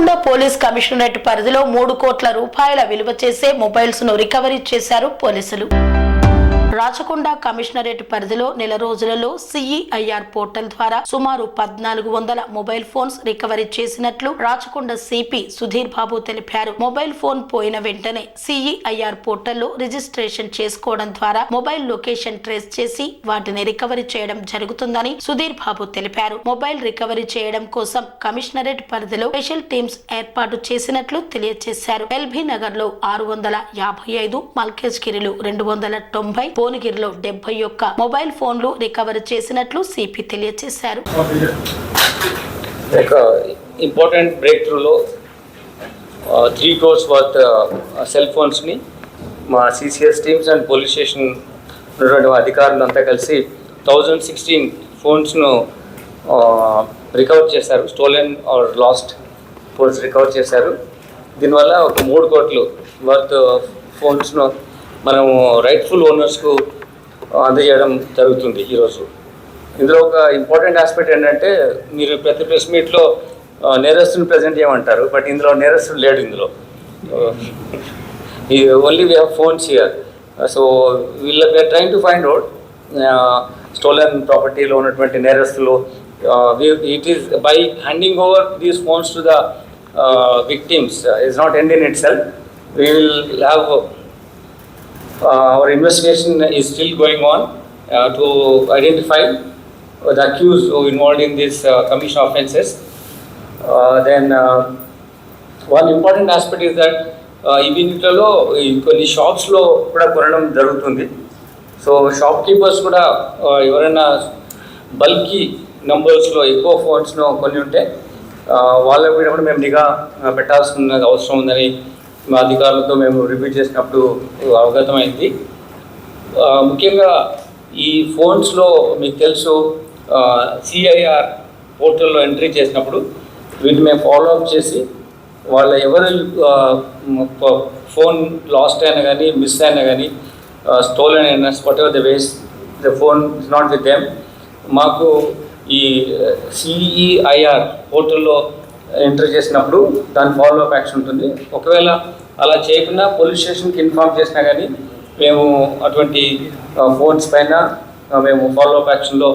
Rachakonda police commissionerate పరిధిలో మూడు కోట్ల రూపాయల విలువ చేసే మొబైల్స్ను రికవరీ చేశారు పోలీసులు. రాచకొండ కమిషనరేట్ పరిధిలో నెల రోజులలో సిఈఐఆర్ పోర్టల్ ద్వారా సుమారు పద్నాలుగు వందల మొబైల్ ఫోన్స్ రికవరీ చేసినట్లు రాచకొండ సిపి సుధీర్ బాబు తెలిపారు. మొబైల్ ఫోన్ పోయిన వెంటనే సిఈఐఆర్ పోర్టల్లో రిజిస్ట్రేషన్ చేసుకోవడం ద్వారా మొబైల్ లొకేషన్ ట్రేస్ చేసి వాటిని రికవరీ చేయడం జరుగుతుందని సుధీర్ బాబు తెలిపారు. మొబైల్ రికవరీ చేయడం కోసం కమిషనరేట్ పరిధిలో స్పెషల్ టీమ్స్ ఏర్పాటు చేసినట్లు తెలియజేశారు. ఎల్బీ నగర్లో ఆరు వందల యాభై ఐదు మల్కేజ్గిరిలో రెండు వందల తొంభై భువనగిరిలో డెబ్బై ఒక్క మొబైల్ ఫోన్లు రికవరీ చేసినట్లు సిపి తెలియజేశారు ఇంపార్టెంట్ బ్రేక్ త్రూలో త్రీ క్రోర్స్ వర్త్ సెల్ ఫోన్స్ని మా CCS teams and police station ఉన్నటువంటి అధికారులు అంతా కలిసి థౌజండ్ సిక్స్టీన్ ఫోన్స్ను రికవర్ చేశారు. Stolen or lost phones recover చేశారు. దీనివల్ల ఒక మూడు కోట్లు వర్త్ ఫోన్స్ను మనము రైట్ఫుల్ ఓనర్స్కు అందజేయడం జరుగుతుంది ఈరోజు ఇందులో ఒక ఇంపార్టెంట్ ఆస్పెక్ట్ ఏంటంటే మీరు ప్రతి ప్రెస్ మీట్లో నేరస్తుని ప్రజెంట్ చేయమంటారు బట్ ఇందులో నేరస్తుడు లేడు ఇందులో. Only we have phones here so వీళ్ళ we're trying to find out stolen ప్రాపర్టీలో ఉన్నటువంటి నేరస్తులు it is by handing over these phones to the victims is not end in itself we will have our investigation is still going on uh, to identify the accused who involved in this uh, commission offences. Uh, then uh, one important aspect is that uh, ఈ కొన్ని షాప్స్లో కూడా కొనడం జరుగుతుంది so shop keepers కూడా ఎవరైనా bulky నంబర్స్లో ఎక్కువ ఫోన్స్ను కొన్ని ఉంటే uh, వాళ్ళ కూడా మేము నిఘా పెట్టాల్సిన అవసరం ఉందని మా అధికారులతో మేము రివ్యూ చేసినప్పుడు అవగతమైంది. ముఖ్యంగా ఈ ఫోన్స్లో మీకు తెలుసు సిఐఆర్ పోర్టల్లో ఎంట్రీ చేసినప్పుడు వీటిని మేము ఫాలో అప్ చేసి వాళ్ళ ఎవరు ఫోన్ లాస్ట్ అయినా కానీ మిస్ అయినా కానీ స్టోలన్ అయినా whatever the ways the phone is not with them మాకు ఈ సిఈఐఆర్ పోర్టల్లో ఎంటర్ చేసినప్పుడు దాని ఫాలో అప్ యాక్షన్ ఉంటుంది. ఒకవేళ అలా చేయకుండా పోలీస్ స్టేషన్కి ఇన్ఫార్మ్ చేసినా కానీ మేము అటువంటి ఫోన్స్ పైన మేము ఫాలో అప్ యాక్షన్లో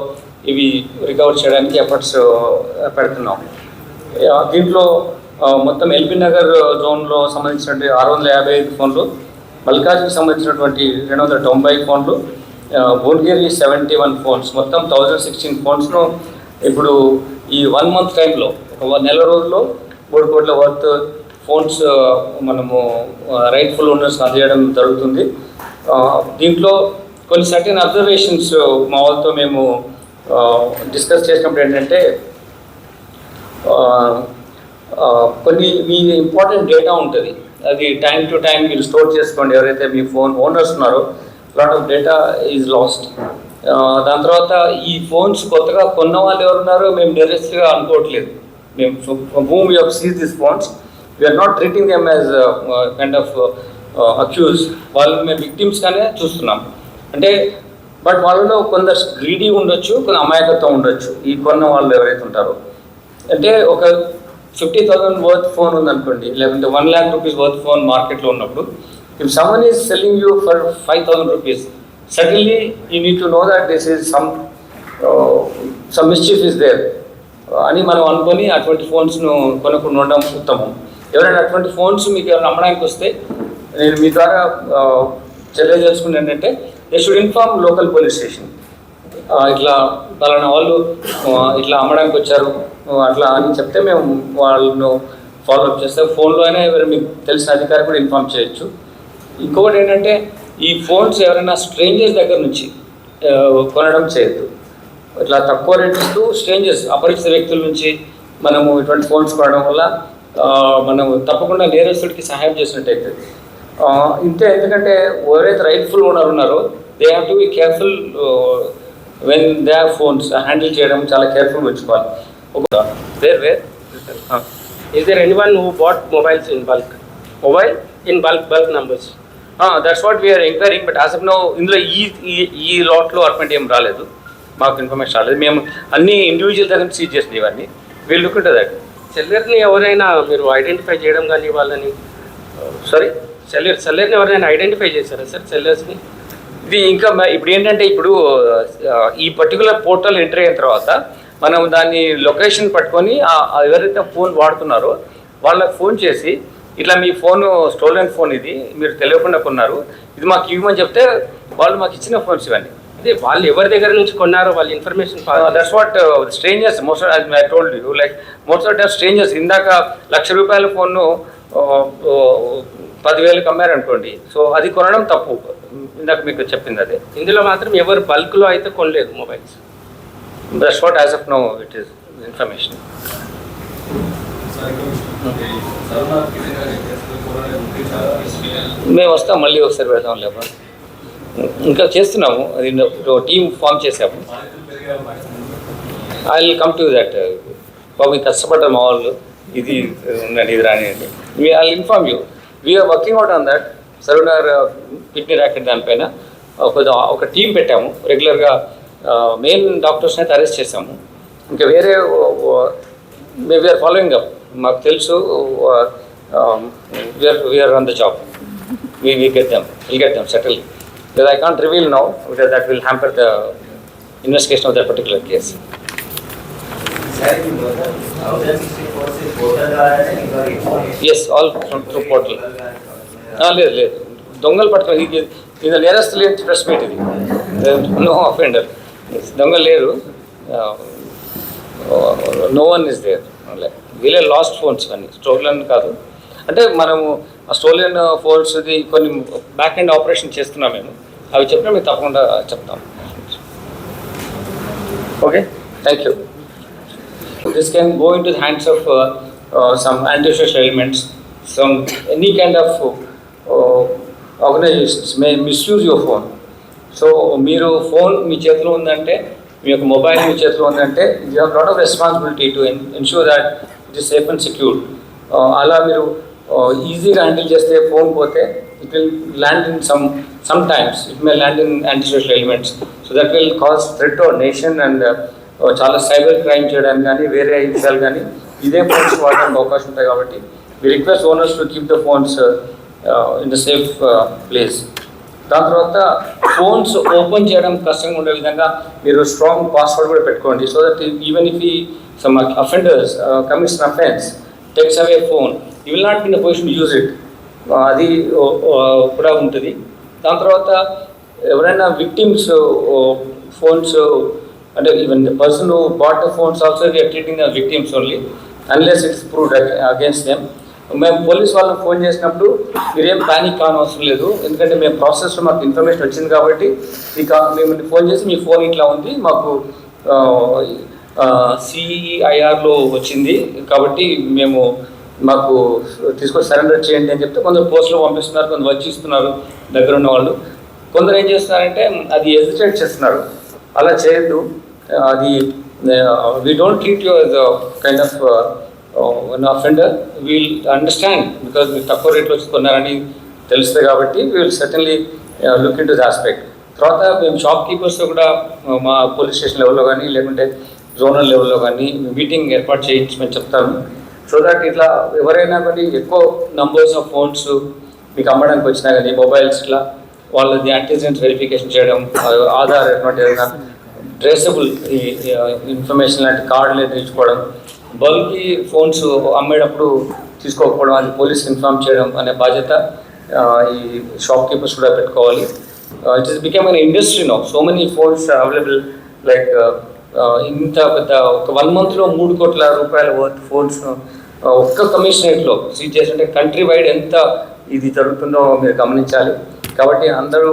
ఇవి రికవర్ చేయడానికి ఎఫర్ట్స్ పెడుతున్నాం. దీంట్లో మొత్తం ఎల్బీ నగర్ జోన్లో సంబంధించినటువంటి ఆరు వందల యాభై ఐదు ఫోన్లు మల్కాజ్కి సంబంధించినటువంటి రెండు వందల తొంభై ఫోన్లు భువనగిరి సెవెంటీ వన్ ఫోన్స్. మొత్తం థౌజండ్ సిక్స్టీన్ ఫోన్స్ను ఇప్పుడు ఈ వన్ మంత్ టైంలో నెల రోజుల్లో మూడు కోట్ల వర్త్ ఫోన్స్ మనము రైట్ఫుల్ ఓనర్స్ అందజేయడం జరుగుతుంది. దీంట్లో కొన్ని సర్టెన్ అబ్జర్వేషన్స్ మా వాళ్ళతో మేము డిస్కస్ చేసినప్పుడు ఏంటంటే కొన్ని మీ ఇంపార్టెంట్ డేటా ఉంటుంది. అది టైం టు టైం మీరు స్టోర్ చేసుకోండి. ఎవరైతే మీ ఫోన్ ఓనర్స్ ఉన్నారో lot of data is lost దాని తర్వాత ఈ ఫోన్స్ కొత్తగా కొన్న వాళ్ళు ఎవరున్నారో మేము డైరెక్ట్గా అనుకోవట్లేదు. మేము whom you seize this phones we're not uh, kind as uh, of accuse వాళ్ళు మేము విక్టిమ్స్గానే చూస్తున్నాం. అంటే బట్ వాళ్ళలో కొందరు గ్రీడీ ఉండొచ్చు కొంత అమాయకత్వం ఉండొచ్చు. ఈ కొన్న వాళ్ళు ఎవరైతే ఉంటారో. అంటే ఒక ఫిఫ్టీ థౌసండ్ వర్త్ ఫోన్ ఉందనుకోండి లేకుంటే one lakh rupees worth phone మార్కెట్లో ఉన్నప్పుడు if someone is selling you for five thousand rupees suddenly you need to know that this is some some mischief is there అని మనం అనుకొని అటువంటి ఫోన్స్ను కొనుక్కొని ఉండడం ఉత్తమం. ఎవరైనా అటువంటి ఫోన్స్ మీకు ఎవరైనా అమ్మడానికి వస్తే నేను మీ ద్వారా తెలియజేసుకుని ఏంటంటే they should inform local police station ఇట్లా పలానా వాళ్ళు ఇట్లా అమ్మడానికి వచ్చారు అట్లా అని చెప్తే మేము వాళ్ళను ఫాలోఅప్ చేస్తే ఫోన్లో అయినా ఎవరు మీకు తెలిసిన అధికారి కూడా ఇన్ఫార్మ్ చేయొచ్చు. ఇంకొకటి ఏంటంటే ఈ ఫోన్స్ ఎవరైనా స్ట్రేంజర్స్ దగ్గర నుంచి కొనడం చేయొద్దు. ఇట్లా తక్కువ రేట్ ఇస్తూ స్ట్రేంజర్స్ అపరిచిత వ్యక్తుల నుంచి మనము ఇటువంటి ఫోన్స్ కొనడం వల్ల ఆ, మనము తప్పకుండా నేరస్తుడికి సహాయం చేసినట్టు అవుతుంది ఆ, ఇంతే ఎందుకంటే ఎవరైతే రైట్ఫుల్ ఓనర్ ఉన్నారో they have to be careful when they have phones handle చేయడం చాలా కేర్ఫుల్ ఉంచుకోవాలి. ఒక where where Is there anyone who bought mobiles in bulk? Mobile in bulk, bulk numbers. That's what we're enquiring but no ఇందులో ఈ ఈ- ఈ లాట్లో అటువంటి ఏం రాలేదు. మాకు ఇన్ఫర్మేషన్ రాలేదు. మేము అన్ని ఇండివిజువల్ దగ్గర సీజ్ చేసినాయి ఇవన్నీ. వీళ్ళు లుక్ దట్ సెల్లర్ని ఎవరైనా మీరు ఐడెంటిఫై చేయడం కానీ వాళ్ళని సారీ సెల్లర్ సెల్లర్ని ఎవరైనా ఐడెంటిఫై చేశారా సార్ సెల్లర్స్ని ఇది ఇంకా ఇప్పుడు ఏంటంటే ఇప్పుడు ఆ, ఈ పర్టికులర్ పోర్టల్ ఎంటర్ అయిన తర్వాత మనం దాన్ని లొకేషన్ పట్టుకొని ఎవరైతే ఫోన్ వాడుతున్నారో వాళ్ళకి ఫోన్ చేసి ఇట్లా మీ ఫోన్ స్టోలెన్ ఫోన్ ఇది మీరు తెలియకుండా కొన్నారు. ఇది మాకు ఇవ్వమని చెప్తే వాళ్ళు మాకు ఇచ్చిన ఫోన్స్ ఇవన్నీ. అదే వాళ్ళు ఎవరి దగ్గర నుంచి కొన్నారో వాళ్ళ information that's what strangers most I told you like most of strangers ఇందాక లక్ష రూపాయల ఫోన్ను పదివేలకు అమ్మారనుకోండి సో అది కొనడం తప్పు. ఇందాక మీకు చెప్పింది అదే. ఇందులో మాత్రం ఎవరు బల్క్లో అయితే కొనలేదు mobiles that's what as of now it is information మేము వస్తాం మళ్ళీ ఒకసారి పెడదాం లేబా ఇంకా చేస్తున్నాము. అది టీం ఫామ్ చేసాము I will come to that బాబు కష్టపడ్డారు మా వాళ్ళు. ఇది uh, ఉందండి ఇది రానియండి. We I inform you we're working out on that సర్వనర్ kidney racket దానిపైన ఒక ఒక టీం పెట్టాము. రెగ్యులర్గా మెయిన్ డాక్టర్స్ని అయితే అరెస్ట్ చేసాము ఇంకా వేరే మే వీఆర్ ఫాలోయింగ్ అప్ మాకు తెలుసు we're we're on the job me we get them, we'll get. Because I can't reveal now, because that will hamper the investigation of that particular case. Yes, all from through portal. Ah, లేదు లేదు దొంగలు పట్టుకొని ఇది ఇది నేరస్తులు ఏంటి press meet ఇది no offender దొంగలు లేరు నో వన్ ఇస్ దేర్ వీళ్ళే లాస్ట్ ఫోన్స్ కానీ స్టోర్లను కాదు అంటే మనము ఆ స్టోలెన్ ఫోన్స్ది కొన్ని బ్యాక్ ఎండ్ ఆపరేషన్ చేస్తున్నాం మేము. అవి చెప్పినా మేము తప్పకుండా చెప్తాం. Okay thank you into the hands of uh, uh, some antisocial elements, some any kind of uh, organizations may misuse your phone. So మీరు ఫోన్ మీ చేతిలో ఉందంటే మీ యొక్క మొబైల్ మీ చేతిలో ఉందంటే you have lot of responsibility to ensure that it is safe and secure అలా మీరు ఈజీగా హ్యాండిల్ చేస్తే ఫోన్ పోతే it will land in some some times it may land in anti social elements so that will cause threat nation and చాలా cyber crime చేయడానికి కానీ వేరే విషయాలు కానీ ఇదే ఫోన్స్ వాడడానికి అవకాశం ఉంటాయి కాబట్టి we request owners to keep the phones in the safe place దాని తర్వాత ఫోన్స్ ఓపెన్ చేయడం కష్టంగా ఉండే విధంగా మీరు స్ట్రాంగ్ పాస్వర్డ్ కూడా పెట్టుకోండి. సో దట్ ఈవెన్ ఇఫ్ ఈ some offenders commits offence takes away phone you will not in position use it అది కూడా ఉంటుంది. దాని తర్వాత ఎవరైనా విక్టిమ్స్ ఫోన్స్ అంటే even person bought phones also we're treating the victims only unless it's proved against them మేము police వాళ్ళకి phone చేసినప్పుడు మీరేం ప్యానిక్ కానవసరం లేదు. ఎందుకంటే మేము ప్రాసెస్లో మాకు ఇన్ఫర్మేషన్ వచ్చింది కాబట్టి మీకు మేము ఫోన్ చేసి మీ ఫోన్ ఇట్లా ఉంది మాకు సిఈఐఆర్లో వచ్చింది. కాబట్టి మేము మాకు తీసుకొని సరెండర్ చేయండి అని చెప్తే కొందరు పోస్టులు పంపిస్తున్నారు కొందరు వచ్చి ఇస్తున్నారు దగ్గర ఉన్న వాళ్ళు. కొందరు ఏం చేస్తున్నారంటే అది ఎజిటేట్ చేస్తున్నారు. అలా చేయొద్దు. అది we don't treat you as kind of one offender we'll understand because మీరు తక్కువ రేట్లో వచ్చి కొన్నారని తెలుస్తుంది కాబట్టి we'll certainly look into the aspect తర్వాత మేము షాప్ కీపర్స్తో కూడా మా పోలీస్ స్టేషన్ లెవెల్లో కానీ లేకుంటే జోనల్ లెవెల్లో కానీ మీటింగ్ ఏర్పాటు చేయించమని చెప్తాను సో దాట్ ఇట్లా ఎవరైనా కానీ ఎక్కువ నంబర్స్ ఆఫ్ ఫోన్స్ మీకు అమ్మడానికి వచ్చినా కానీ మొబైల్స్ ఇట్లా వాళ్ళది యాంటీజెంట్స్ వెరిఫికేషన్ చేయడం ఆధార్ ఎటువంటి ఏదైనా ట్రేసబుల్ ఇన్ఫర్మేషన్ లాంటి కార్డులు తీసుకోవడం బల్కి ఫోన్స్ అమ్మేటప్పుడు తీసుకోకపోవడం అది పోలీస్ ఇన్ఫార్మ్ చేయడం అనే బాధ్యత ఈ షాప్ కీపర్స్ కూడా పెట్టుకోవాలి. It is become an industry no so many phones available like ఇంత పెద్ద ఒక వన్ మంత్లో మూడు కోట్ల రూపాయల వర్త్ ఫోన్స్ ఒక్క కమిషనరేట్లో సీజ్ చేస్తుంటే కంట్రీ వైడ్ ఎంత ఇది జరుగుతుందో మీరు గమనించాలి. కాబట్టి అందరూ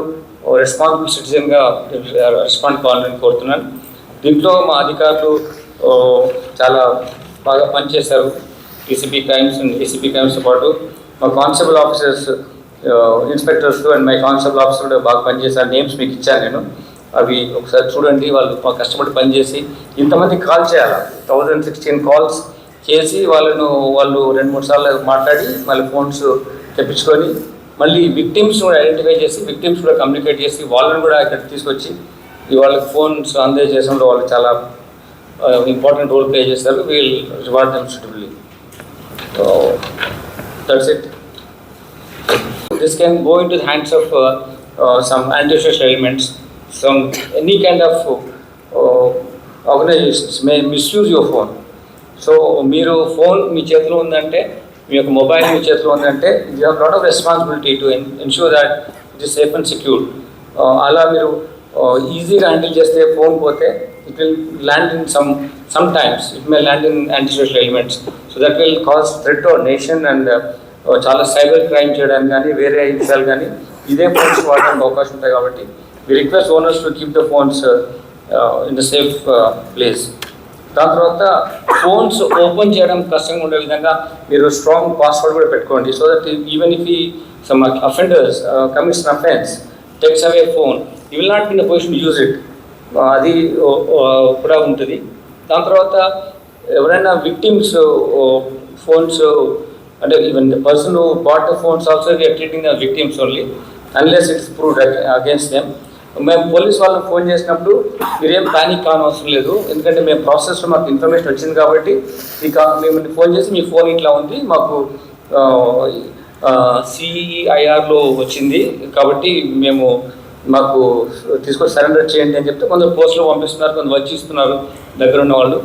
రెస్పాన్సిబుల్ సిటిజన్గా రెస్పాండ్ కావాలని కోరుతున్నాను. దీంట్లో మా అధికారులు చాలా బాగా పనిచేశారు. ఏసీపీ క్రైమ్స్ ఏసీపీ క్రైమ్స్తో పాటు మా constable officers inspectors and my constable officer కూడా బాగా పనిచేశారు. నేమ్స్ మీకు ఇచ్చాను నేను. అవి ఒకసారి చూడండి వాళ్ళు కష్టపడి పనిచేసి ఇంతమంది కాల్ చేయాలి? థౌజండ్ సిక్స్టీన్ కాల్స్ చేసి వాళ్ళను వాళ్ళు రెండు మూడు సార్లు మాట్లాడి మళ్ళీ ఫోన్స్ తెప్పించుకొని మళ్ళీ విక్టిమ్స్ కూడా ఐడెంటిఫై చేసి విక్టిమ్స్ కూడా కమ్యూనికేట్ చేసి వాళ్ళని కూడా ఇక్కడ తీసుకొచ్చి వాళ్ళకి ఫోన్స్ అందజేసడంలో వాళ్ళు చాలా ఇంపార్టెంట్ రోల్ ప్లే చేస్తారు. We'll reward them suitably So that's it. This can go into the hands of uh, uh some any kind of uh, organizations may misuse your phone. So మీరు phone మీ చేతిలో ఉందంటే మీ యొక్క mobile మీ చేతిలో ఉందంటే you have lot of responsibility to ensure that it is safe and secure అలా మీరు uh, ఈజీగా హ్యాండిల్ చేస్తే ఫోన్ పోతే it will land in some sometimes it may land in anti social elements so that will cause threat our nation and చాలా cyber crime చేయడానికి కానీ వేరే విషయాలు కానీ ఇదే ఫోన్స్ వాడడానికి అవకాశం ఉంటాయి కాబట్టి we request owners to keep the phones in the safe place దాని తర్వాత ఫోన్స్ ఓపెన్ చేయడం కష్టంగా ఉండే విధంగా మీరు స్ట్రాంగ్ పాస్వర్డ్ కూడా పెట్టుకోండి. సో దట్ ఈవెన్ ఇఫ్ ఈ some offenders commits offence takes away phone you will not in the position use it అది కూడా ఉంటుంది. దాని తర్వాత ఎవరైనా విక్టిమ్స్ ఫోన్స్ అంటే even the person but phones also we're treating the victims only unless it's proved against them మేము police వాళ్ళకి phone చేసినప్పుడు మీరేం ప్యానిక్ కానవసరం లేదు. ఎందుకంటే మేము ప్రాసెస్లో మాకు ఇన్ఫర్మేషన్ వచ్చింది కాబట్టి ఇక మిమ్మల్ని ఫోన్ చేసి మీ ఫోన్ ఇట్లా ఉంది. మాకు సిఈఐఆర్లో వచ్చింది. కాబట్టి మేము మాకు తీసుకొని సరెండర్ చేయండి అని చెప్తే కొందరు పోస్టులో పంపిస్తున్నారు కొందరు వచ్చి ఇస్తున్నారు దగ్గర ఉన్న వాళ్ళు.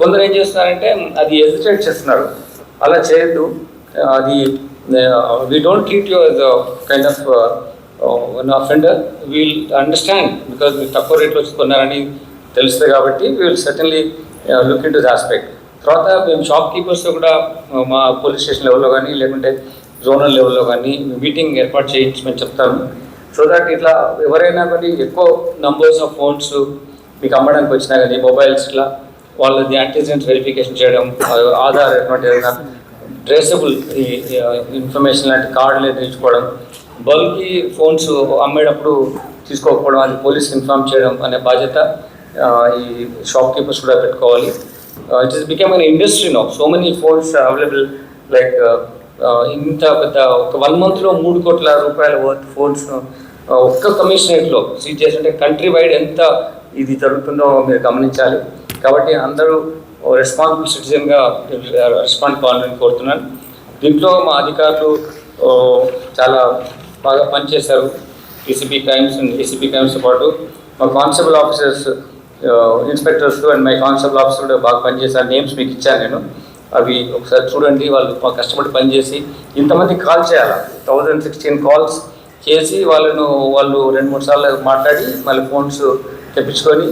కొందరు ఏం చేస్తున్నారంటే అది ఎజిటేట్ చేస్తున్నారు. అలా చేయొద్దు. అది we don't treat your kind of one offender we'll understand because మీరు తక్కువ రేట్లో వచ్చి కొన్నారని తెలుస్తుంది కాబట్టి we'll certainly look into aspect తర్వాత మేము షాప్ కీపర్స్తో కూడా uh, మా పోలీస్ స్టేషన్ లెవెల్లో కానీ లేకుంటే జోనల్ లెవెల్లో కానీ మీటింగ్ ఏర్పాటు చేయించమని చెప్తాను సో దట్ ఇట్లా ఎవరైనా కానీ ఎక్కువ నంబర్స్ ఆఫ్ ఫోన్స్ మీకు అమ్మడానికి వచ్చినా కానీ మొబైల్స్ ఇట్లా వాళ్ళది యాంటీజెంట్ వెరిఫికేషన్ చేయడం ఆధార్ ఎటువంటి డ్రెసబుల్ ఇన్ఫర్మేషన్ లాంటి కార్డులు తీసుకోవడం బల్కి ఫోన్స్ అమ్మేటప్పుడు తీసుకోకపోవడం అది పోలీస్ ఇన్ఫార్మ్ చేయడం అనే బాధ్యత ఈ షాప్ కీపర్స్ కూడా పెట్టుకోవాలి. It is become an industry no so many phones available like ఇంత పెద్ద ఒక వన్ మంత్లో మూడు కోట్ల రూపాయల వర్త్ ఫోన్స్ ఒక్క కమిషనరేట్లో సీజ్ చేస్తుంటే కంట్రీ వైడ్ ఎంత ఇది జరుగుతుందో మీరు గమనించాలి. కాబట్టి అందరూ రెస్పాన్సిబుల్ సిటిజన్గా రెస్పాండ్ కావాలని కోరుతున్నాను. దీంట్లో మా అధికారులు చాలా బాగా పనిచేశారు. ఏసీపీ క్రైమ్స్ అండ్ ఏసీపీ క్రైమ్స్తో పాటు మా constable officers inspectors and my constable officer కూడా బాగా పనిచేశారు. నేమ్స్ మీకు ఇచ్చాను నేను. అవి ఒకసారి చూడండి. వాళ్ళు కష్టపడి పనిచేసి ఇంతమంది కాల్ చేయాలి? థౌజండ్ సిక్స్టీన్ కాల్స్ చేసి వాళ్ళను వాళ్ళు రెండు మూడు సార్లు మాట్లాడి మళ్ళీ ఫోన్స్ తెప్పించుకొని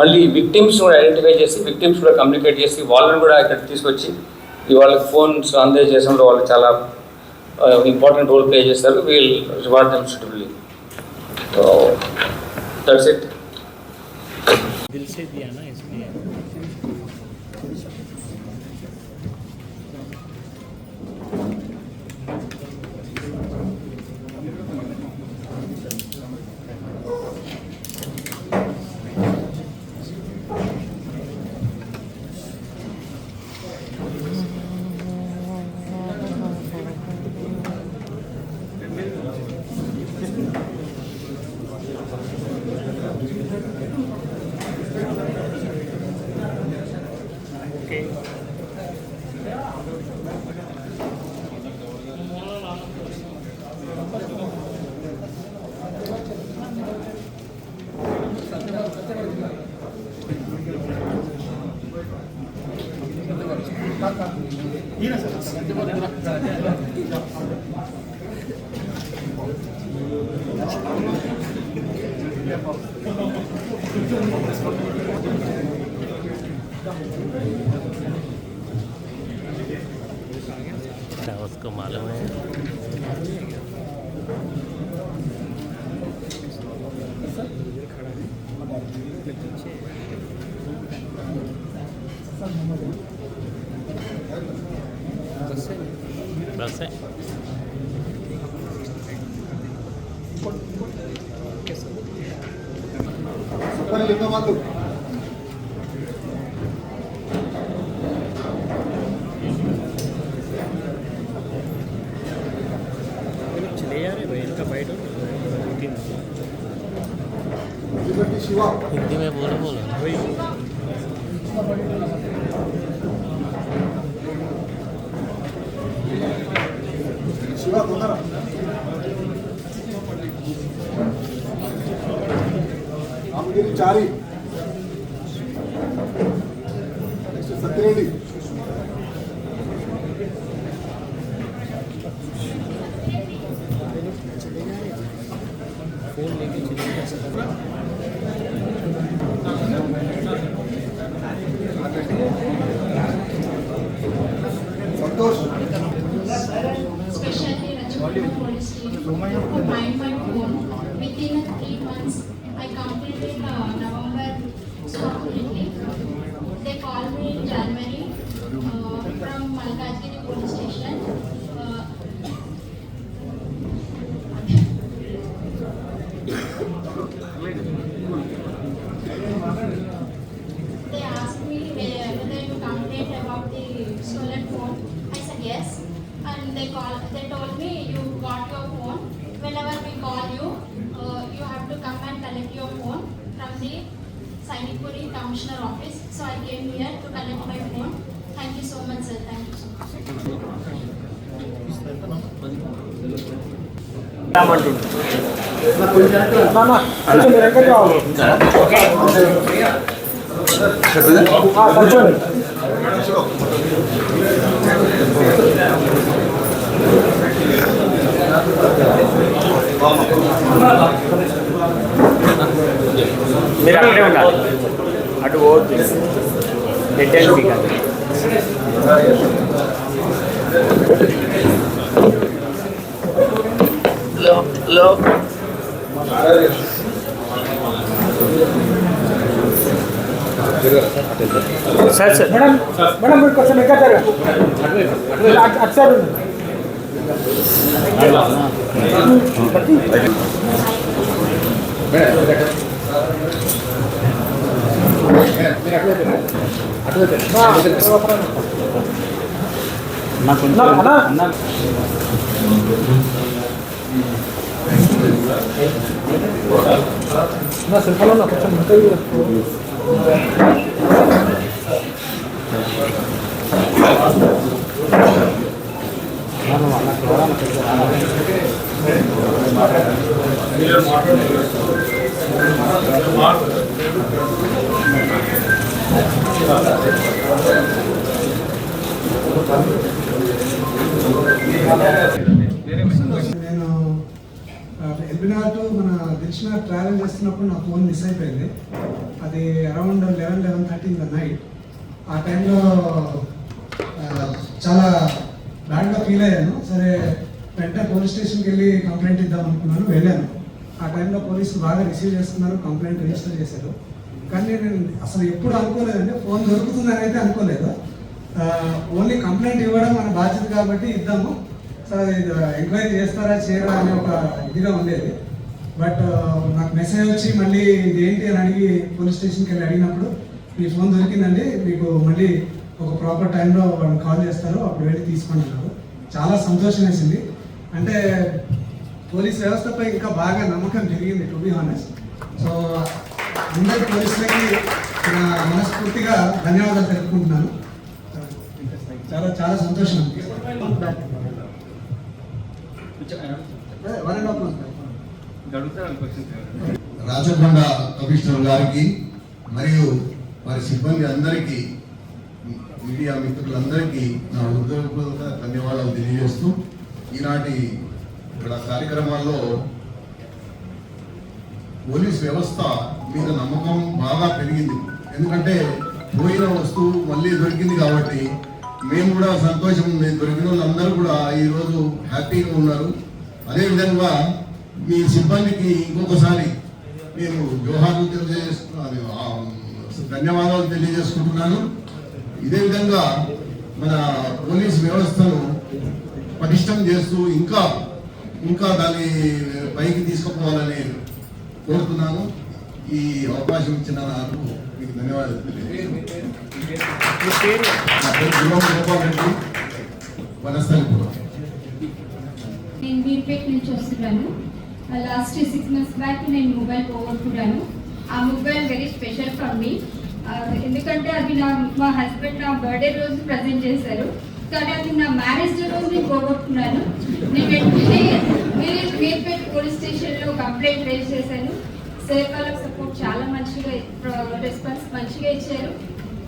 మళ్ళీ విక్టిమ్స్ కూడా ఐడెంటిఫై చేసి విక్టిమ్స్ కూడా కమ్యూనికేట్ చేసి వాళ్ళని కూడా ఇక్కడ తీసుకొచ్చి వాళ్ళకి ఫోన్స్ అందజేసడంలో వాళ్ళు చాలా uh, important role play as well, we'll reward them suitably. So that's it. दिल से दिया ना उसको मालूम है? चले जा रहे भाई इनका फाइट हो हिंदी में बोलो बोलो collect your phone from the Sainipuri Commissioner office. So I came here to collect my phone. Thank you so much, sir. Thank you so much. మీరు అక్కడే ఉండాలి అటు పోవద్దు head and speaker sir sir madam madam మీరు కొంచెం ఎక్కడ అటు side ఉండండి. అన్నా, అన్నా. నా సెల్ కొంచెం ముందుకు అయిపోయింది. అది around eleven eleven thirty in the night ఆ టైంలో చాలా బ్యాడ్గా ఫీల్ అయ్యాను. సరే వెంటనే పోలీస్ స్టేషన్కి వెళ్ళి కంప్లైంట్ ఇద్దాం అనుకున్నాను వెళ్ళాను. ఆ టైంలో పోలీసులు బాగా రిసీవ్ చేసుకున్నారు కంప్లైంట్ రిజిస్టర్ చేశారు. కానీ నేను అసలు ఎప్పుడు అనుకోలేదండి. ఫోన్ దొరుకుతుందని అయితే అనుకోలేదు ఓన్లీ కంప్లైంట్ ఇవ్వడం మన బాధ్యత కాబట్టి ఇద్దాము. సార్ ఇది ఎంక్వైరీ చేస్తారా చేయరా అనే ఒక ఇదిగా ఉండేది. బట్ నాకు మెసేజ్ వచ్చి మళ్ళీ ఏంటి అని అడిగి పోలీస్ స్టేషన్కి వెళ్ళి అడిగినప్పుడు మీ ఫోన్ దొరికిందండి మీకు మళ్ళీ ఒక ప్రాపర్ టైంలో వాళ్ళు కాల్ చేస్తారు అప్పుడు వెళ్ళి తీసుకోండి చాలా సంతోషం వేసింది. అంటే పోలీస్ వ్యవస్థపై ఇంకా బాగా నమ్మకం పెరిగింది టు బి హానెస్ట్ సో అందరి పోలీసులకి నా మనస్ఫూర్తిగా ధన్యవాదాలు తెలుపుకుంటున్నాను. చాలా చాలా సంతోషం one and half month Rachakonda commissioner గారికి మరియు వారి సిబ్బంది అందరికీ మీడియా మిత్రులందరికీ నా హృదయపూర్వక ధన్యవాదాలు తెలియజేస్తూ ఈనాటి ఇక్కడ కార్యక్రమాల్లో పోలీస్ వ్యవస్థ మీద నమ్మకం బాగా పెరిగింది. ఎందుకంటే పోయిన వస్తువు మళ్ళీ దొరికింది కాబట్టి మేము కూడా సంతోషం ఉంది. దొరికిన వాళ్ళందరూ కూడా ఈరోజు హ్యాపీగా ఉన్నారు. అదేవిధంగా మీ సిబ్బందికి ఇంకొకసారి నేను జోహార్లు తెలియజేస్తున్నాను. ధన్యవాదాలు తెలియజేసుకుంటున్నాను. ఇదే విధంగా మన పోలీస్ వ్యవస్థను పటిష్టం చేస్తూ ఇంకా ఇంకా దాన్ని పైకి తీసుకుపోవాలని కోరుతున్నాను. ఈ అవకాశం ఇచ్చిన నాకు మీకు ధన్యవాదాలు తెలియజేస్తున్నాను. నా వనస్థలిపురం. నేను మీర్పేట్ నుంచి వస్తున్నాను. లాస్ట్ సిక్స్ మంత్స్ బ్యాక్ నేను మొబైల్ పోగొట్టుకున్నాను. ఆ mobile very special for me ఎందుకంటే అది నా మా హస్బెండ్ నా బర్త్డే రోజు ప్రజెంట్ చేశారు. కానీ అది నా మ్యారేజ్ రోజు నేను పోగొట్టుకున్నాను. నేను వెంటనే మీరు మీర్పేట్ పోలీస్ స్టేషన్లో కంప్లైంట్ రేజ్ చేశాను. సేఫ్ వాళ్ళకి సపోర్ట్ చాలా మంచిగా uh, రెస్పాన్స్ మంచిగా ఇచ్చారు.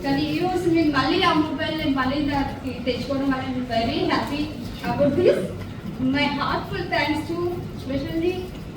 కానీ ఈ రోజు నేను మళ్ళీ ఆ మొబైల్ నేను మళ్ళీ దానికి తెచ్చుకోవడం వల్ల నేను very happy about this my heartful thanks to specially